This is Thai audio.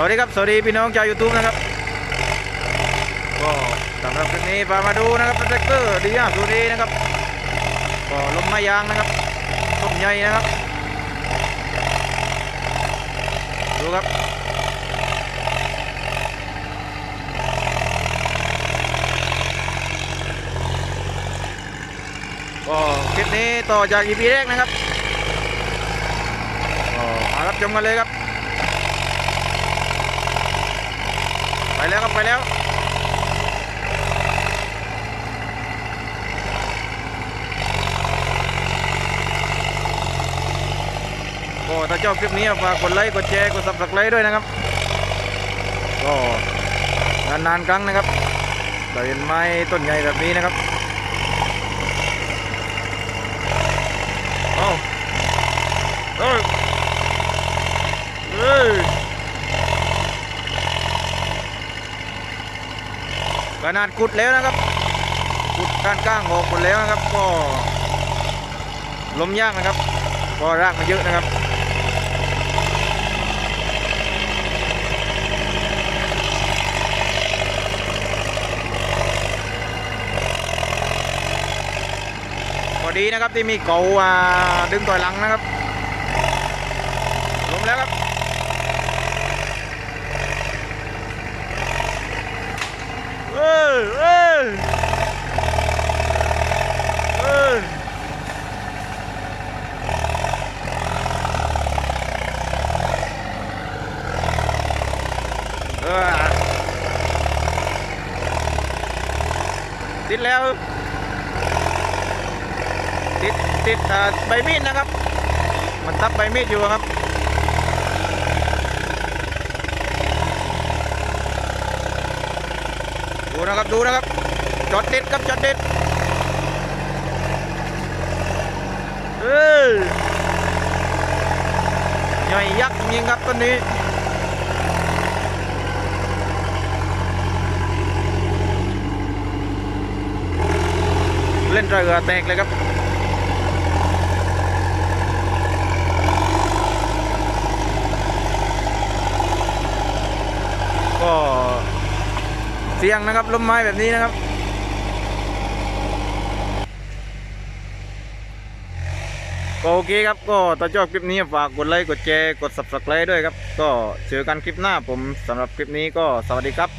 สวัสดีครับสวัสดีพี่น้องชาวยูทูบนะครับก็สำหรับคลิปนี้พามาดูนะครับแท็กเตอร์ดีอาสุดีนะครับก็ลมไม้ยางนะครับต้นใหญ่นะครับ ดูครับก็คลิปนี้ต่อจาก EP แรกนะครับก็มารับชมกันเลยครับ ไป แล้วครับไปแล้วก็ถ้าชอบคลิปนี้ฝากกดไลค์กดแชร์กดซับสไครต์ด้วยนะครับ ก็นานๆครั้งนะครับเราเห็นไม้ต้นใหญ่แบบนี้นะครับเอาเอ้เอ้ย นาดขุดแล้วนะครับขุดก้านก้างออกหมดแล้วนะครับ ก็ล้มยากนะครับก็รากมันเยอะนะครับพอดีนะครับที่มีเกาดึงต่อยหลังนะครับลมแล้วครับ เอเออเออติดแล้ว ติดติดใบมีดนะครับ มันทับใบมีดอยู่ครับ ดูนะครับดูนะครับจอดติดครับจอดติดเอ้ยใหญ่ยักษ์จริงครับต้นนี้เล่นเรือแตกเลยครับก็ เสียงนะครับลมไม้แบบนี้นะครับก็โอเคครับก็ถ้าชอบคลิปนี้ฝากกดไลค์กดแชร์กด subscribe ด้วยครับ ก็เจอกันคลิปหน้าผมสำหรับคลิปนี้ก็สวัสดีครับ